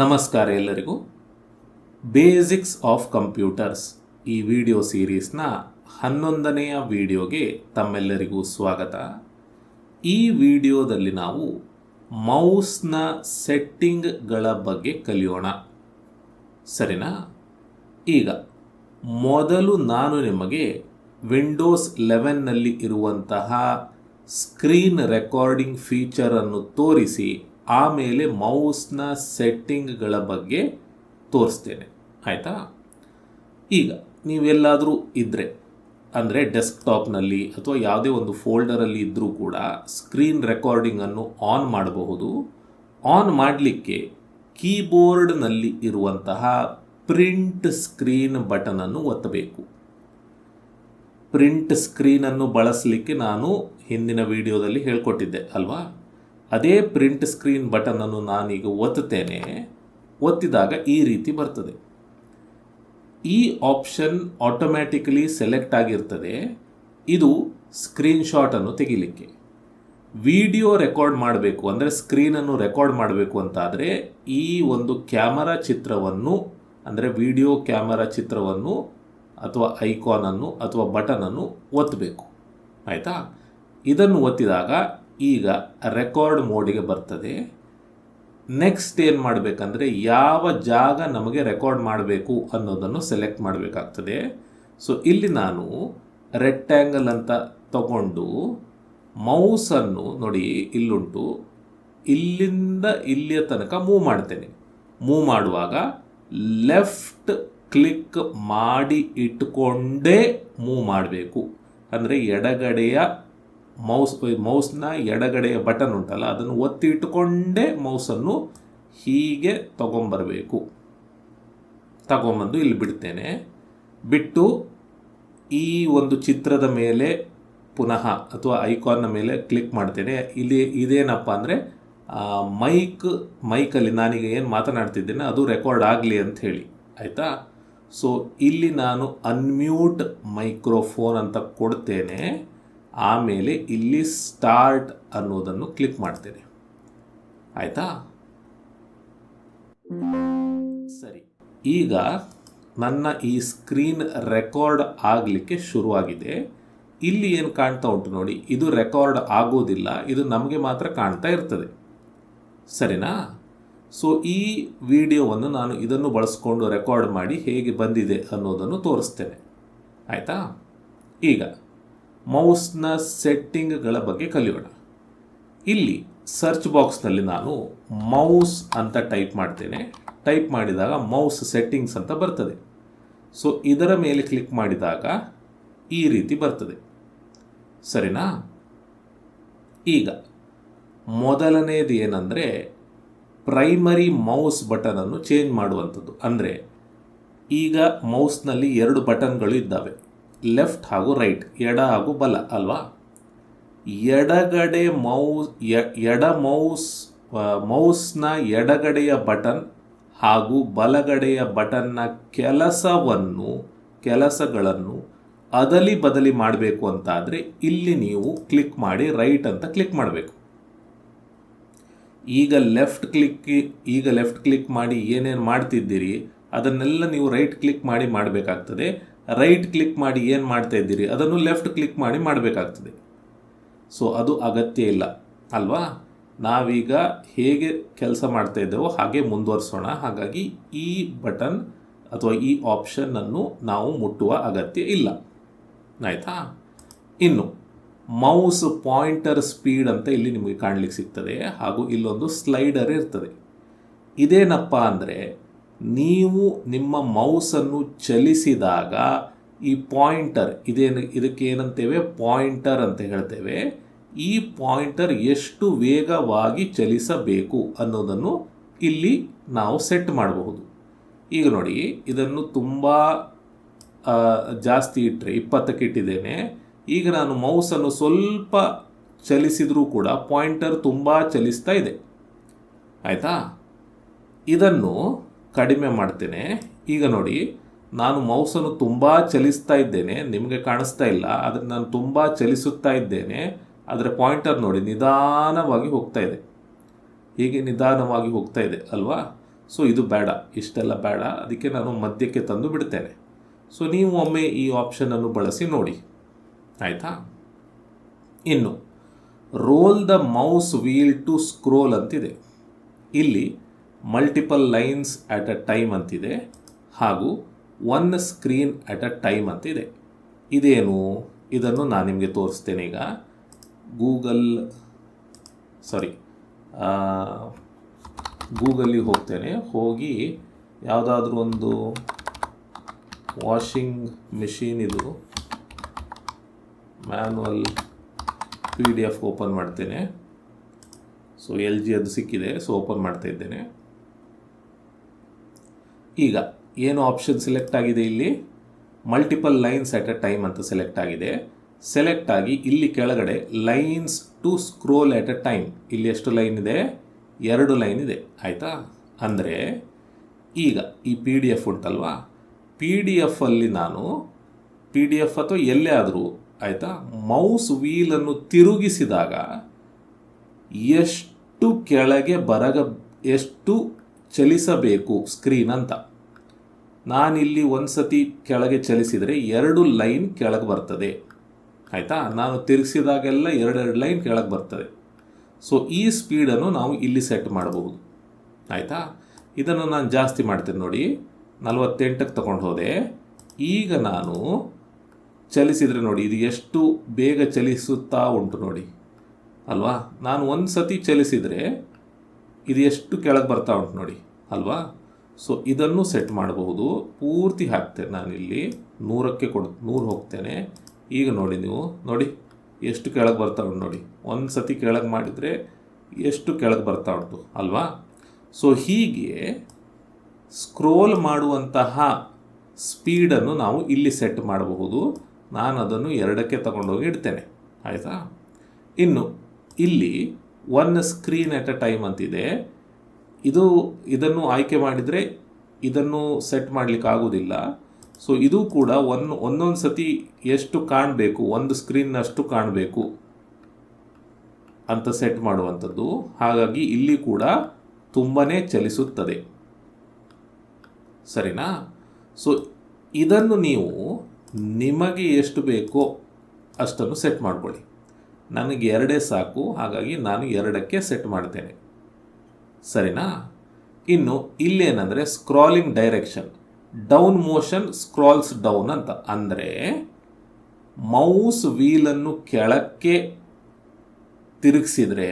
ನಮಸ್ಕಾರ ಎಲ್ಲರಿಗೂ. Basics of computers ಈ ವಿಡಿಯೋ ಸೀರೀಸ್ನ ಹನ್ನೊಂದನೆಯ ವಿಡಿಯೋಗೆ ತಮ್ಮೆಲ್ಲರಿಗೂ ಸ್ವಾಗತ. ಈ ವಿಡಿಯೋದಲ್ಲಿ ನಾವು ಮೌಸ್ನ ಸೆಟ್ಟಿಂಗ್ಗಳ ಬಗ್ಗೆ ಕಲಿಯೋಣ. ಸರಿನಾ? ಈಗ ಮೊದಲು ನಾನು ನಿಮಗೆ ವಿಂಡೋಸ್ ಲೆವೆನ್ನಲ್ಲಿ ಇರುವಂತಹ ಸ್ಕ್ರೀನ್ ರೆಕಾರ್ಡಿಂಗ್ ಫೀಚರನ್ನು ತೋರಿಸಿ ಆಮೇಲೆ ಮೌಸ್ನ ಸೆಟ್ಟಿಂಗ್ಗಳ ಬಗ್ಗೆ ತೋರಿಸ್ತೇನೆ. ಆಯಿತಾ? ಈಗ ನೀವೆಲ್ಲಾದರೂ ಇದ್ದರೆ ಅಂದರೆ ಡೆಸ್ಕ್ಟಾಪ್ನಲ್ಲಿ ಅಥವಾ ಯಾವುದೇ ಒಂದು ಫೋಲ್ಡರಲ್ಲಿ ಇದ್ದರೂ ಕೂಡ ಸ್ಕ್ರೀನ್ ರೆಕಾರ್ಡಿಂಗನ್ನು ಆನ್ ಮಾಡಬಹುದು. ಆನ್ ಮಾಡಲಿಕ್ಕೆ ಕೀಬೋರ್ಡ್ನಲ್ಲಿ ಇರುವಂತಹ ಪ್ರಿಂಟ್ ಸ್ಕ್ರೀನ್ ಬಟನನ್ನು ಒತ್ತಬೇಕು. ಪ್ರಿಂಟ್ ಸ್ಕ್ರೀನನ್ನು ಬಳಸಲಿಕ್ಕೆ ನಾನು ಹಿಂದಿನ ವಿಡಿಯೋದಲ್ಲಿ ಹೇಳ್ಕೊಟ್ಟಿದ್ದೆ, ಅಲ್ವಾ? ಅದೇ ಪ್ರಿಂಟ್ ಸ್ಕ್ರೀನ್ ಬಟನನ್ನು ನಾನೀಗ ಒತ್ತುತ್ತೇನೆ. ಒತ್ತಿದಾಗ ಈ ರೀತಿ ಬರ್ತದೆ. ಈ ಆಪ್ಷನ್ ಆಟೋಮ್ಯಾಟಿಕಲಿ ಸೆಲೆಕ್ಟ್ ಆಗಿರ್ತದೆ. ಇದು ಸ್ಕ್ರೀನ್ಶಾಟನ್ನು ತೆಗಿಲಿಕ್ಕೆ. ವಿಡಿಯೋ ರೆಕಾರ್ಡ್ ಮಾಡಬೇಕು ಅಂದರೆ ಸ್ಕ್ರೀನನ್ನು ರೆಕಾರ್ಡ್ ಮಾಡಬೇಕು ಅಂತಾದರೆ ಈ ಒಂದು ಕ್ಯಾಮರಾ ಚಿತ್ರವನ್ನು ಅಂದರೆ ವಿಡಿಯೋ ಕ್ಯಾಮರಾ ಚಿತ್ರವನ್ನು ಅಥವಾ ಐಕಾನನ್ನು ಅಥವಾ ಬಟನನ್ನು ಒತ್ತಬೇಕು ಆಯಿತಾ? ಇದನ್ನು ಒತ್ತಿದಾಗ ಈಗ ರೆಕಾರ್ಡ್ ಮೋಡಿಗೆ ಬರ್ತದೆ. ನೆಕ್ಸ್ಟ್ ಏನು ಮಾಡಬೇಕಂದ್ರೆ ಯಾವ ಜಾಗ ನಮಗೆ ರೆಕಾರ್ಡ್ ಮಾಡಬೇಕು ಅನ್ನೋದನ್ನು ಸೆಲೆಕ್ಟ್ ಮಾಡಬೇಕಾಗ್ತದೆ. ಸೊ ಇಲ್ಲಿ ನಾನು ರೆಕ್ಟ್ಯಾಂಗಲ್ ಅಂತ ತಗೊಂಡು ಮೌಸನ್ನು ನೋಡಿ ಇಲ್ಲುಂಟು. ಇಲ್ಲಿಂದ ಇಲ್ಲಿಯ ತನಕ ಮೂವ್ ಮಾಡ್ತೇನೆ. ಮೂವ್ ಮಾಡುವಾಗ ಲೆಫ್ಟ್ ಕ್ಲಿಕ್ ಮಾಡಿ ಇಟ್ಕೊಂಡೇ ಮೂವ್ ಮಾಡಬೇಕು. ಅಂದರೆ ಎಡಗಡೆಯ ಮೌಸ್, ಮೌಸ್ನ ಎಡಗಡೆಯ ಬಟನ್ ಉಂಟಲ್ಲ, ಅದನ್ನು ಒತ್ತಿ ಇಟ್ಟುಕೊಂಡೇ ಮೌಸನ್ನು ಹೀಗೆ ತಗೊಂಬರಬೇಕು. ತಗೊಂಬಂದು ಇಲ್ಲಿ ಬಿಡ್ತೇನೆ. ಬಿಟ್ಟು ಈ ಒಂದು ಚಿತ್ರದ ಮೇಲೆ ಪುನಃ ಅಥವಾ ಐಕಾನ್ನ ಮೇಲೆ ಕ್ಲಿಕ್ ಮಾಡ್ತೇನೆ. ಇಲ್ಲಿ ಇದೇನಪ್ಪ ಅಂದರೆ ಮೈಕ್, ಮೈಕಲ್ಲಿ ನಾನೀಗ ಏನು ಮಾತನಾಡ್ತಿದ್ದೇನೆ, ಅದು ರೆಕಾರ್ಡ್ ಆಗಲಿ ಅಂತ ಹೇಳಿ. ಆಯಿತಾ? ಸೊ ಇಲ್ಲಿ ನಾನು ಅನ್ಮ್ಯೂಟ್ ಮೈಕ್ರೋಫೋನ್ ಅಂತ ಕೊಡ್ತೇನೆ. ಆಮೇಲೆ ಇಲ್ಲಿ ಸ್ಟಾರ್ಟ್ ಅನ್ನೋದನ್ನು ಕ್ಲಿಕ್ ಮಾಡ್ತೇನೆ. ಆಯಿತಾ? ಸರಿ. ಈಗ ನನ್ನ ಈ ಸ್ಕ್ರೀನ್ ರೆಕಾರ್ಡ್ ಆಗಲಿಕ್ಕೆ ಶುರುವಾಗಿದೆ. ಇಲ್ಲಿ ಏನು ಕಾಣ್ತಾ ಉಂಟು ನೋಡಿ, ಇದು ರೆಕಾರ್ಡ್ ಆಗೋದಿಲ್ಲ, ಇದು ನಮಗೆ ಮಾತ್ರ ಕಾಣ್ತಾ ಇರ್ತದೆ. ಸರಿನಾ? ಸೊ, ಈ ವಿಡಿಯೋವನ್ನು ನಾನು ಇದನ್ನು ಬಳಸ್ಕೊಂಡು ರೆಕಾರ್ಡ್ ಮಾಡಿ ಹೇಗೆ ಬಂದಿದೆ ಅನ್ನೋದನ್ನು ತೋರಿಸ್ತೇನೆ. ಆಯಿತಾ? ಈಗ ಮೌಸ್ನ ಸೆಟ್ಟಿಂಗ್ಗಳ ಬಗ್ಗೆ ಕಲಿಯೋಣ. ಇಲ್ಲಿ ಸರ್ಚ್ ಬಾಕ್ಸ್ನಲ್ಲಿ ನಾನು ಮೌಸ್ ಅಂತ ಟೈಪ್ ಮಾಡ್ತೇನೆ. ಟೈಪ್ ಮಾಡಿದಾಗ ಮೌಸ್ ಸೆಟ್ಟಿಂಗ್ಸ್ ಅಂತ ಬರ್ತದೆ. ಸೊ ಇದರ ಮೇಲೆ ಕ್ಲಿಕ್ ಮಾಡಿದಾಗ ಈ ರೀತಿ ಬರ್ತದೆ. ಸರಿನಾ? ಈಗ ಮೊದಲನೇದು ಏನಂದರೆ ಪ್ರೈಮರಿ ಮೌಸ್ ಬಟನನ್ನು ಚೇಂಜ್ ಮಾಡುವಂಥದ್ದು. ಅಂದರೆ ಈಗ ಮೌಸ್ನಲ್ಲಿ ಎರಡು ಬಟನ್ಗಳು ಇದ್ದಾವೆ. ಲೆಫ್ಟ್ ಹಾಗೂ ರೈಟ್, ಎಡ ಹಾಗೂ ಬಲ ಅಲ್ವಾ? ಎಡಗಡೆ ಮೌಸ್ ಎಡ ಮೌಸ್ ಮೌಸ್ನ ಎಡಗಡೆಯ ಬಟನ್ ಹಾಗೂ ಬಲಗಡೆಯ ಬಟನ್ನ ಕೆಲಸವನ್ನು, ಕೆಲಸಗಳನ್ನು ಅದಲಿ ಬದಲಿ ಮಾಡಬೇಕು ಅಂತಾದರೆ ಇಲ್ಲಿ ನೀವು ಕ್ಲಿಕ್ ಮಾಡಿ ರೈಟ್ ಅಂತ ಕ್ಲಿಕ್ ಮಾಡಬೇಕು. ಈಗ ಲೆಫ್ಟ್ ಕ್ಲಿಕ್, ಈಗ ಲೆಫ್ಟ್ ಕ್ಲಿಕ್ ಮಾಡಿ ಏನೇನು ಮಾಡ್ತಿದ್ದೀರಿ ಅದನ್ನೆಲ್ಲ ನೀವು ರೈಟ್ ಕ್ಲಿಕ್ ಮಾಡಿ ಮಾಡಬೇಕಾಗ್ತದೆ. ರೈಟ್ ಕ್ಲಿಕ್ ಮಾಡಿ ಏನು ಮಾಡ್ತಾ ಇದ್ದೀರಿ? ಅದನ್ನು ಲೆಫ್ಟ್ ಕ್ಲಿಕ್ ಮಾಡಿ ಮಾಡಬೇಕಾಗ್ತದೆ. ಸೊ ಅದು ಅಗತ್ಯ ಇಲ್ಲ. ಅಲ್ವಾ? ನಾವೀಗ ಹೇಗೆ ಕೆಲಸ ಮಾಡ್ತಾ ಇದ್ದೇವೋ ಹಾಗೆ ಮುಂದುವರಿಸೋಣ. ಹಾಗಾಗಿ ಈ ಬಟನ್ ಅಥವಾ ಈ ಆಪ್ಷನ್ನನ್ನು ನಾವು ಮುಟ್ಟುವ ಅಗತ್ಯ ಇಲ್ಲ. ಆಯಿತಾ? ಇನ್ನು ಮೌಸ್ ಪಾಯಿಂಟರ್ ಸ್ಪೀಡ್ ಅಂತ ಇಲ್ಲಿ ನಿಮಗೆ ಕಾಣಲಿಕ್ಕೆ ಸಿಗ್ತದೆ ಹಾಗೂ ಇಲ್ಲೊಂದು ಸ್ಲೈಡರ್ ಇರ್ತದೆ. ಇದೇನಪ್ಪ ಅಂದರೆ ನೀವು ನಿಮ್ಮ ಮೌಸನ್ನು ಚಲಿಸಿದಾಗ ಈ ಪಾಯಿಂಟರ್ ಇದೇನು, ಇದಕ್ಕೆ ಏನಂತೇವೆ? ಪಾಯಿಂಟರ್ ಅಂತ ಹೇಳ್ತೇವೆ. ಈ ಪಾಯಿಂಟರ್ ಎಷ್ಟು ವೇಗವಾಗಿ ಚಲಿಸಬೇಕು ಅನ್ನೋದನ್ನು ಇಲ್ಲಿ ನಾವು ಸೆಟ್ ಮಾಡಬಹುದು. ಈಗ ನೋಡಿ, ಇದನ್ನು ತುಂಬ ಜಾಸ್ತಿ ಇಟ್ಟರೆ ಇಪ್ಪತ್ತಕ್ಕೆ ಇಟ್ಟಿದ್ದೇನೆ. ಈಗ ನಾನು ಮೌಸನ್ನು ಸ್ವಲ್ಪ ಚಲಿಸಿದರೂ ಕೂಡ ಪಾಯಿಂಟರ್ ತುಂಬ ಚಲಿಸ್ತಾ ಇದೆ. ಆಯಿತಾ? ಇದನ್ನು ಕಡಿಮೆ ಮಾಡ್ತೇನೆ. ಈಗ ನೋಡಿ, ನಾನು ಮೌಸನ್ನು ತುಂಬ ಚಲಿಸ್ತಾ ಇದ್ದೇನೆ. ನಿಮಗೆ ಕಾಣಿಸ್ತಾ ಇಲ್ಲ, ಆದರೆ ನಾನು ತುಂಬ ಚಲಿಸುತ್ತಾ ಇದ್ದೇನೆ. ಅದರ ಪಾಯಿಂಟರ್ ನೋಡಿ, ನಿಧಾನವಾಗಿ ಹೋಗ್ತಾ ಇದೆ. ಹೀಗೆ ನಿಧಾನವಾಗಿ ಹೋಗ್ತಾ ಇದೆ ಅಲ್ವಾ? ಸೊ, ಇದು ಬೇಡ, ಇಷ್ಟೆಲ್ಲ ಬೇಡ. ಅದಕ್ಕೆ ನಾನು ಮಧ್ಯಕ್ಕೆ ತಂದು ಬಿಡ್ತೇನೆ. ಸೊ, ನೀವು ಒಮ್ಮೆ ಈ ಆಪ್ಷನನ್ನು ಬಳಸಿ ನೋಡಿ. ಆಯಿತಾ? ಇನ್ನು roll the mouse wheel to scroll ಅಂತಿದೆ. ಇಲ್ಲಿ multiple lines at a time ಅಂತಿದೆ ಹಾಗೂ one screen at a time ಅಂತಿದೆ. ಇದೇನು? ಇದನ್ನು ನಾನು ನಿಮಗೆ ತೋರಿಸ್ತೇನೆ ಈಗ. ಗೂಗಲ್ ಸಾರಿ ಗೂಗಲ್ಲಿಗೆ ಹೋಗ್ತೇನೆ. ಹೋಗಿ ಯಾವುದಾದ್ರೂ ಒಂದು ವಾಷಿಂಗ್ ಮಿಷಿನ್ ಇದು manual P D F open ಮಾಡ್ತೇನೆ. ಸೊ ಎಲ್ ಜಿ ಅದು ಸಿಕ್ಕಿದೆ ಸೊ ಓಪನ್ ಮಾಡ್ತಾ ಇದ್ದೇನೆ. ಈಗ ಏನು ಆಪ್ಷನ್ ಸೆಲೆಕ್ಟ್ ಆಗಿದೆ ಇಲ್ಲಿ? Multiple lines at a time ಅಂತ ಸೆಲೆಕ್ಟ್ ಆಗಿದೆ. ಸೆಲೆಕ್ಟ್ ಆಗಿ ಇಲ್ಲಿ ಕೆಳಗಡೆ lines to scroll at a time ಇಲ್ಲಿ ಎಷ್ಟು ಲೈನ್ ಇದೆ? ಎರಡು ಲೈನ್ ಇದೆ. ಆಯಿತಾ? ಅಂದರೆ ಈಗ ಈ ಪಿ ಡಿ ಎಫ್ ಉಂಟಲ್ವಾ? ಪಿ ಡಿ ಎಫಲ್ಲಿ ನಾನು ಪಿ ಡಿ ಎಫ್ ಅಥವಾ ಎಲ್ಲೇ ಆದರೂ, ಆಯಿತಾ? ಮೌಸ್ ವೀಲನ್ನು ತಿರುಗಿಸಿದಾಗ ಎಷ್ಟು ಕೆಳಗೆ ಬರಗ, ಎಷ್ಟು ಚಲಿಸಬೇಕು ಸ್ಕ್ರೀನ್ ಅಂತ. ನಾನಿಲ್ಲಿ ಒಂದು ಸತಿ ಕೆಳಗೆ ಚಲಿಸಿದರೆ ಎರಡು ಲೈನ್ ಕೆಳಗೆ ಬರ್ತದೆ. ಆಯಿತಾ? ನಾನು ತಿರುಗಿಸಿದಾಗೆಲ್ಲ ಎರಡೆರಡು ಲೈನ್ ಕೆಳಗೆ ಬರ್ತದೆ. ಸೊ ಈ ಸ್ಪೀಡನ್ನು ನಾವು ಇಲ್ಲಿ ಸೆಟ್ ಮಾಡಬಹುದು ಆಯಿತಾ? ಇದನ್ನು ನಾನು ಜಾಸ್ತಿ ಮಾಡ್ತೇನೆ ನೋಡಿ. ನಲವತ್ತೆಂಟಕ್ಕೆ ತಗೊಂಡು ಹೋದೆ. ಈಗ ನಾನು ಚಲಿಸಿದರೆ ನೋಡಿ, ಇದು ಎಷ್ಟು ಬೇಗ ಚಲಿಸುತ್ತಾ ಉಂಟು ನೋಡಿ. ಅಲ್ವಾ? ನಾನು ಒಂದು ಸತಿ ಚಲಿಸಿದರೆ ಇದು ಎಷ್ಟು ಕೆಳಗೆ ಬರ್ತಾ ಉಂಟು ನೋಡಿ, ಅಲ್ವಾ? ಸೊ ಇದನ್ನು ಸೆಟ್ ಮಾಡಬಹುದು. ಪೂರ್ತಿ ಹಾಕ್ತೇನೆ ನಾನಿಲ್ಲಿ. ನೂರಕ್ಕೆ ಕೊಡ್, ನೂರು ಹೋಗ್ತೇನೆ. ಈಗ ನೋಡಿ ನೀವು, ನೋಡಿ, ಎಷ್ಟು ಕೆಳಗೆ ಬರ್ತಾ ಉಂಟು ನೋಡಿ. ಒಂದು ಸತಿ ಕೆಳಗೆ ಮಾಡಿದರೆ ಎಷ್ಟು ಕೆಳಗೆ ಬರ್ತಾ ಉಂಟು, ಅಲ್ವಾ? ಸೊ ಹೀಗೆ ಸ್ಕ್ರೋಲ್ ಮಾಡುವಂತಹ ಸ್ಪೀಡನ್ನು ನಾವು ಇಲ್ಲಿ ಸೆಟ್ ಮಾಡಬಹುದು. ನಾನು ಅದನ್ನು ಎರಡಕ್ಕೆ ತಗೊಂಡೋಗಿ ಇಡ್ತೇನೆ. ಆಯಿತಾ? ಇನ್ನು ಇಲ್ಲಿ one screen at a time ಅಂತಿದೆ. ಇದು ಇದನ್ನು ಆಯ್ಕೆ ಮಾಡಿದರೆ ಇದನ್ನು ಸೆಟ್ ಮಾಡಲಿಕ್ಕೆ ಆಗೋದಿಲ್ಲ. ಸೊ ಇದು ಕೂಡ ಒನ್ ಒಂದೊಂದು ಸತಿ ಎಷ್ಟು ಕಾಣಬೇಕು, ಒಂದು ಸ್ಕ್ರೀನ್ನಷ್ಟು ಕಾಣಬೇಕು ಅಂತ ಸೆಟ್ ಮಾಡುವಂಥದ್ದು. ಹಾಗಾಗಿ ಇಲ್ಲಿ ಕೂಡ ತುಂಬಾ ಚಲಿಸುತ್ತದೆ. ಸರಿನಾ? ಸೊ ಇದನ್ನು ನೀವು ನಿಮಗೆ ಎಷ್ಟು ಬೇಕೋ ಅಷ್ಟನ್ನು ಸೆಟ್ ಮಾಡ್ಕೊಳ್ಳಿ. ನನಗೆ ಎರಡೇ ಸಾಕು, ಹಾಗಾಗಿ ನಾನು ಎರಡಕ್ಕೆ ಸೆಟ್ ಮಾಡ್ತೇನೆ. ಸರಿನಾ? ಇನ್ನು ಇಲ್ಲೇನಂದರೆ scrolling direction down motion scrolls down ಅಂತ. ಅಂದರೆ ಮೌಸ್ ವೀಲನ್ನು ಕೆಳಕ್ಕೆ ತಿರುಗಿಸಿದರೆ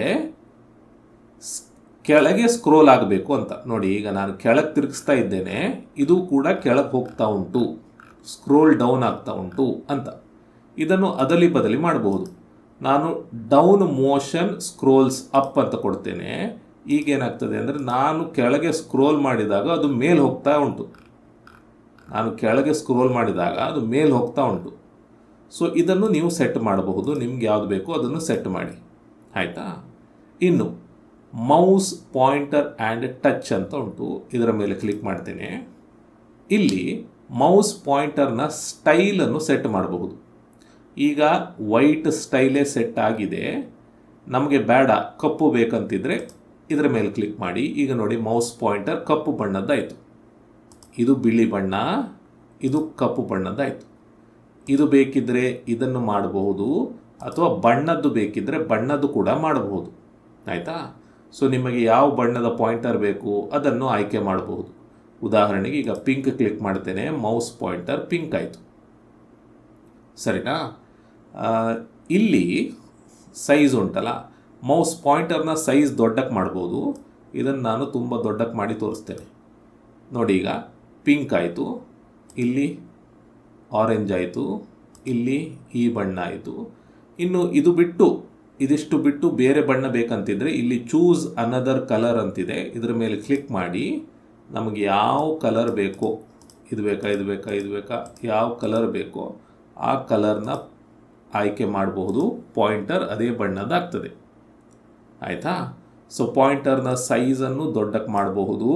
ಕೆಳಗೆ ಸ್ಕ್ರೋಲ್ ಆಗಬೇಕು ಅಂತ. ನೋಡಿ, ಈಗ ನಾನು ಕೆಳಗೆ ತಿರುಗಿಸ್ತಾ ಇದ್ದೇನೆ, ಇದು ಕೂಡ ಕೆಳಗೆ ಹೋಗ್ತಾ ಉಂಟು. ಸ್ಕ್ರೋಲ್ ಡೌನ್ ಆಗ್ತಾ ಉಂಟು ಅಂತ. ಇದನ್ನು ಅದಲಿ ಬದಲಿ ಮಾಡಬಹುದು ನಾನು ಡೌನ್ ಮೋಷನ್ ಸ್ಕ್ರೋಲ್ಸ್ ಅಪ್ ಅಂತ ಕೊಡ್ತೇನೆ. ಈಗೇನಾಗ್ತದೆ ಅಂದರೆ ನಾನು ಕೆಳಗೆ ಸ್ಕ್ರೋಲ್ ಮಾಡಿದಾಗ ಅದು ಮೇಲೆ ಹೋಗ್ತಾ ಉಂಟು. ನಾನು ಕೆಳಗೆ ಸ್ಕ್ರೋಲ್ ಮಾಡಿದಾಗ ಅದು ಮೇಲೆ ಹೋಗ್ತಾ ಉಂಟು. ಸೊ ಇದನ್ನು ನೀವು ಸೆಟ್ ಮಾಡಬಹುದು. ನಿಮ್ಗೆ ಯಾವುದು ಬೇಕೋ ಅದನ್ನು ಸೆಟ್ ಮಾಡಿ. ಆಯಿತಾ? ಇನ್ನು ಮೌಸ್ ಪಾಯಿಂಟರ್ ಆ್ಯಂಡ್ ಟಚ್ ಅಂತ ಉಂಟು. ಇದರ ಮೇಲೆ ಕ್ಲಿಕ್ ಮಾಡ್ತೇನೆ. ಇಲ್ಲಿ ಮೌಸ್ ಪಾಯಿಂಟರ್ನ ಸ್ಟೈಲನ್ನು ಸೆಟ್ ಮಾಡಬಹುದು. ಈಗ ವೈಟ್ ಸ್ಟೈಲೇ ಸೆಟ್ ಆಗಿದೆ. ನಮಗೆ ಬೇಡ, ಕಪ್ಪು ಬೇಕಂತಿದ್ರೆ ಇದರ ಮೇಲೆ ಕ್ಲಿಕ್ ಮಾಡಿ. ಈಗ ನೋಡಿ ಮೌಸ್ ಪಾಯಿಂಟರ್ ಕಪ್ಪು ಬಣ್ಣದ್ದಾಯಿತು. ಇದು ಬಿಳಿ ಬಣ್ಣ, ಇದು ಕಪ್ಪು ಬಣ್ಣದ್ದಾಯಿತು. ಇದು ಬೇಕಿದ್ದರೆ ಇದನ್ನು ಮಾಡಬಹುದು, ಅಥವಾ ಬಣ್ಣದ್ದು ಬೇಕಿದ್ದರೆ ಬಣ್ಣದ್ದು ಕೂಡ ಮಾಡಬಹುದು. ಆಯಿತಾ? ಸೊ ನಿಮಗೆ ಯಾವ ಬಣ್ಣದ ಪಾಯಿಂಟರ್ ಬೇಕು ಅದನ್ನು ಆಯ್ಕೆ ಮಾಡಬಹುದು. ಉದಾಹರಣೆಗೆ ಈಗ ಪಿಂಕ್ ಕ್ಲಿಕ್ ಮಾಡ್ತೇನೆ ಮೌಸ್ ಪಾಯಿಂಟರ್ ಪಿಂಕ್ ಆಯಿತು. ಸರಿನಾ? ಇಲ್ಲಿ ಸೈಜ್ ಉಂಟಲ್ಲ? ಮೌಸ್ ಪಾಯಿಂಟರ್ನ ಸೈಜ್ ದೊಡ್ಡಕ್ಕೆ ಮಾಡ್ಬೋದು. ಇದನ್ನು ನಾನು ತುಂಬ ದೊಡ್ಡಕ್ಕೆ ಮಾಡಿ ತೋರಿಸ್ತೇನೆ. ನೋಡಿ ಈಗ ಪಿಂಕ್ ಆಯಿತು. ಇಲ್ಲಿ ಆರೆಂಜ್ ಆಯಿತು. ಇಲ್ಲಿ ಈ ಬಣ್ಣ ಆಯಿತು. ಇನ್ನು ಇದು ಬಿಟ್ಟು, ಇದಿಷ್ಟು ಬಿಟ್ಟು ಬೇರೆ ಬಣ್ಣ ಬೇಕಂತಿದ್ರೆ ಇಲ್ಲಿ ಚೂಸ್ ಅನದರ್ ಕಲರ್ ಅಂತಿದೆ. ಇದರ ಮೇಲೆ ಕ್ಲಿಕ್ ಮಾಡಿ, ನಮಗೆ ಯಾವ ಕಲರ್ ಬೇಕೋ, ಇದು ಬೇಕಾ ಇದು ಬೇಕಾ ಇದು ಬೇಕಾ, ಯಾವ ಕಲರ್ ಬೇಕೋ, ಆ ಕಲರ್ನ ಆಯ್ಕೆ ಮಾಡಬಹುದು, ಪಾಯಿಂಟರ್ ಅದೇ ಬಣ್ಣದಾಗ್ತದೆ ಆಯಿತಾ? ಸೊ ಪಾಯಿಂಟರ್ನ ಸೈಜನ್ನು ದೊಡ್ಡಕ್ಕೆ ಮಾಡಬಹುದು,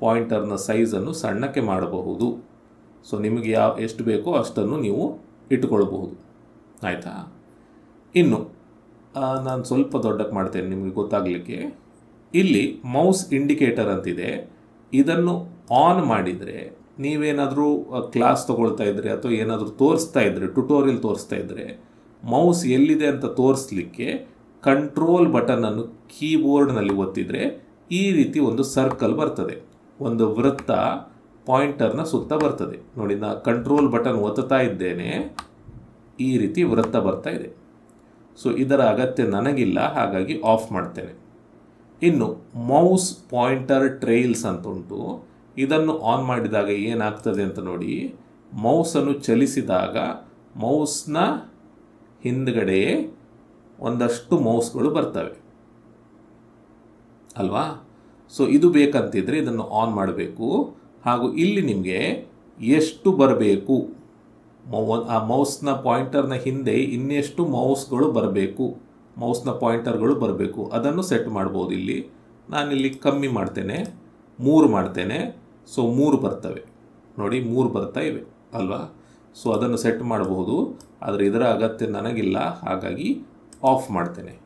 ಪಾಯಿಂಟರ್ನ ಸೈಜನ್ನು ಸಣ್ಣಕ್ಕೆ ಮಾಡಬಹುದು. ಸೊ ನಿಮಗೆ ಯಾವ, ಎಷ್ಟು ಬೇಕೋ ಅಷ್ಟನ್ನು ನೀವು ಇಟ್ಕೊಳ್ಬಹುದು ಆಯಿತಾ? ಇನ್ನು ನಾನು ಸ್ವಲ್ಪ ದೊಡ್ಡಕ್ಕೆ ಮಾಡ್ತೇನೆ ನಿಮಗೆ ಗೊತ್ತಾಗಲಿಕ್ಕೆ. ಇಲ್ಲಿ ಮೌಸ್ ಇಂಡಿಕೇಟರ್ ಅಂತಿದೆ. ಇದನ್ನು ಆನ್ ಮಾಡಿದರೆ ನೀವೇನಾದರೂ ಕ್ಲಾಸ್ ತೊಗೊಳ್ತಾ ಇದ್ದರೆ ಅಥವಾ ಏನಾದರೂ ತೋರಿಸ್ತಾ ಇದ್ದರೆ ಟ್ಯುಟೋರಿಯಲ್ ತೋರಿಸ್ತಾ ಇದ್ದರೆ ಮೌಸ್ ಎಲ್ಲಿದೆ ಅಂತ ತೋರಿಸ್ಲಿಕ್ಕೆ ಕಂಟ್ರೋಲ್ ಬಟನನ್ನು ಕೀಬೋರ್ಡ್ನಲ್ಲಿ ಒತ್ತಿದರೆ ಈ ರೀತಿ ಒಂದು ಸರ್ಕಲ್ ಬರ್ತದೆ. ಒಂದು ವೃತ್ತ ಪಾಯಿಂಟರ್ನ ಸುತ್ತ ಬರ್ತದೆ. ನೋಡಿ, ನಾ ಕಂಟ್ರೋಲ್ ಬಟನ್ ಒತ್ತುತ್ತಾ ಇದ್ದೇನೆ, ಈ ರೀತಿ ವೃತ್ತ ಬರ್ತಾ ಇದೆ. ಸೊ ಇದರ ಅಗತ್ಯ ನನಗಿಲ್ಲ, ಹಾಗಾಗಿ ಆಫ್ ಮಾಡ್ತೇನೆ. ಇನ್ನು ಮೌಸ್ ಪಾಯಿಂಟರ್ ಟ್ರೈಲ್ಸ್ ಅಂತ ಉಂಟು. ಇದನ್ನು ಆನ್ ಮಾಡಿದಾಗ ಏನಾಗ್ತದೆ ಅಂತ ನೋಡಿ, ಮೌಸನ್ನು ಚಲಿಸಿದಾಗ ಮೌಸ್ನ ಹಿಂದ್ಗಡೆ ಒಂದಷ್ಟು ಮೌಸ್ಗಳು ಬರ್ತವೆ. ಅಲ್ವಾ? ಸೊ ಇದು ಬೇಕಂತಿದ್ರೆ ಇದನ್ನು ಆನ್ ಮಾಡಬೇಕು. ಹಾಗೂ ಇಲ್ಲಿ ನಿಮಗೆ ಎಷ್ಟು ಬರಬೇಕು? ಆ ಮೌಸ್ನ ಪಾಯಿಂಟರ್ನ ಹಿಂದೆ ಇನ್ನೆಷ್ಟು ಮೌಸ್ಗಳು ಬರಬೇಕು? ಮೌಸ್ನ ಪಾಯಿಂಟರ್ಗಳು ಬರಬೇಕು. ಅದನ್ನು ಸೆಟ್ ಮಾಡ್ಬೋದು ಇಲ್ಲಿ. ನಾನಿಲ್ಲಿ ಕಮ್ಮಿ ಮಾಡ್ತೇನೆ. ಮೂರು ಮಾಡ್ತೇನೆ. ಸೊ ಮೂರು ಬರ್ತವೆ. ನೋಡಿ, ಮೂರು ಬರ್ತಾ ಇವೆ ಅಲ್ವಾ? ಸೊ ಅದನ್ನು ಸೆಟ್ ಮಾಡಬಹುದು. ಆದರೆ ಇದರ ಅಗತ್ಯ ನನಗಿಲ್ಲ. ಹಾಗಾಗಿ ಆಫ್ ಮಾಡ್ತೇನೆ.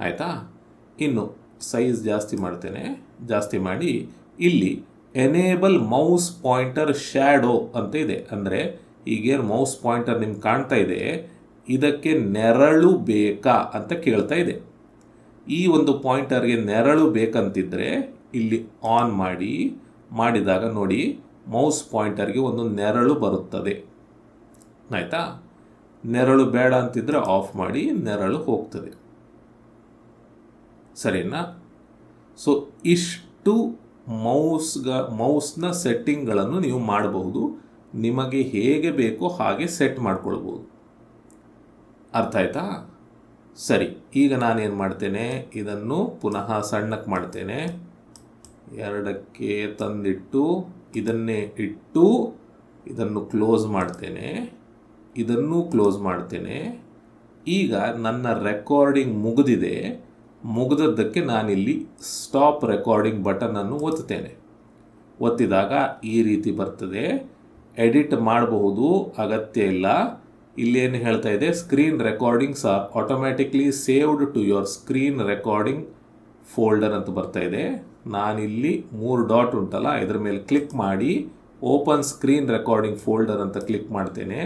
ಆಯಿತಾ? ಇನ್ನು ಸೈಜ್ ಜಾಸ್ತಿ ಮಾಡ್ತೇನೆ. ಜಾಸ್ತಿ ಮಾಡಿ ಇಲ್ಲಿ ಎನೇಬಲ್ ಮೌಸ್ ಪಾಯಿಂಟರ್ ಶ್ಯಾಡೋ ಅಂತ ಇದೆ. ಅಂದರೆ ಈಗೇನು ಮೌಸ್ ಪಾಯಿಂಟರ್ ನಿಮ್ಗೆ ಕಾಣ್ತಾ ಇದೆ? ಇದಕ್ಕೆ ನೆರಳು ಬೇಕಾ ಅಂತ ಕೇಳ್ತಾ ಇದೆ. ಈ ಒಂದು ಪಾಯಿಂಟರ್ಗೆ ನೆರಳು ಬೇಕಂತಿದ್ರೆ ಇಲ್ಲಿ ಆನ್ ಮಾಡಿ, ಮಾಡಿದಾಗ ನೋಡಿ ಮೌಸ್ ಪಾಯಿಂಟರ್ಗೆ ಒಂದು ನೆರಳು ಬರುತ್ತದೆ. ಆಯಿತಾ? ನೆರಳು ಬೇಡ ಅಂತಿದ್ರೆ ಆಫ್ ಮಾಡಿ ನೆರಳು ಹೋಗ್ತದೆ. ಸರಿನಾ? ಸೊ ಇಷ್ಟು ಮೌಸ್ಗ ಮೌಸ್ನ ಸೆಟ್ಟಿಂಗ್ಗಳನ್ನು ನೀವು ಮಾಡಬಹುದು. ನಿಮಗೆ ಹೇಗೆ ಬೇಕೋ ಹಾಗೆ ಸೆಟ್ ಮಾಡ್ಕೊಳ್ಬೋದು ಅರ್ಥ ಆಯ್ತಾ? ಸರಿ, ಈಗ ನಾನೇನು ಮಾಡ್ತೇನೆ? ಇದನ್ನು ಪುನಃ ಸಣ್ಣಕ್ಕೆ ಮಾಡ್ತೇನೆ. ಎರಡಕ್ಕೆ ತಂದಿಟ್ಟು ಇದನ್ನೇ ಇಟ್ಟು ಇದನ್ನು ಕ್ಲೋಸ್ ಮಾಡ್ತೇನೆ. ಇದನ್ನು ಕ್ಲೋಸ್ ಮಾಡ್ತೇನೆ. ಈಗ ನನ್ನ ರೆಕಾರ್ಡಿಂಗ್ ಮುಗಿದಿದೆ. ಮುಗಿದದ್ದಕ್ಕೆ ನಾನಿಲ್ಲಿ ಸ್ಟಾಪ್ ರೆಕಾರ್ಡಿಂಗ್ ಬಟನನ್ನು ಒತ್ತುತ್ತೇನೆ. ಒತ್ತಿದಾಗ ಈ ರೀತಿ ಬರ್ತದೆ. ಎಡಿಟ್ ಮಾಡಬಹುದು, ಅಗತ್ಯ ಇಲ್ಲ. ಇಲ್ಲೇನು ಹೇಳ್ತಾ ಇದೆ, screen recordings are automatically saved to your screen recording folder ಅಂತ ಬರ್ತಾ ಇದೆ. ನಾನಿಲ್ಲಿ ಮೂರು ಡಾಟ್ ಉಂಟಲ್ಲ, ಇದ್ರ ಮೇಲೆ ಕ್ಲಿಕ್ ಮಾಡಿ ಓಪನ್ ಸ್ಕ್ರೀನ್ ರೆಕಾರ್ಡಿಂಗ್ ಫೋಲ್ಡರ್ ಅಂತ ಕ್ಲಿಕ್ ಮಾಡ್ತೇನೆ.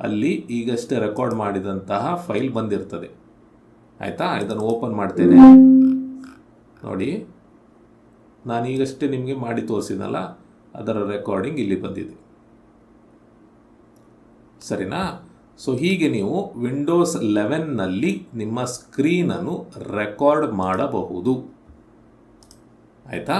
ಅಲ್ಲಿ ಈಗಷ್ಟೇ ರೆಕಾರ್ಡ್ ಮಾಡಿದಂತಹ ಫೈಲ್ ಬಂದಿರ್ತದೆ. ಆಯಿತಾ? ಇದನ್ನು ಓಪನ್ ಮಾಡ್ತೇನೆ. ನೋಡಿ, ನಾನು ಈಗಷ್ಟೇ ನಿಮಗೆ ಮಾಡಿ ತೋರಿಸಿದ್ನಲ್ಲ ಅದರ ರೆಕಾರ್ಡಿಂಗ್ ಇಲ್ಲಿ ಬಂದಿದೆ. ಸರಿನಾ? ಸೊ ಹೀಗೆ ನೀವು ವಿಂಡೋಸ್ ಲೆವೆನ್ನಲ್ಲಿ ನಿಮ್ಮ ಸ್ಕ್ರೀನನ್ನು ರೆಕಾರ್ಡ್ ಮಾಡಬಹುದು. ಆಯಿತಾ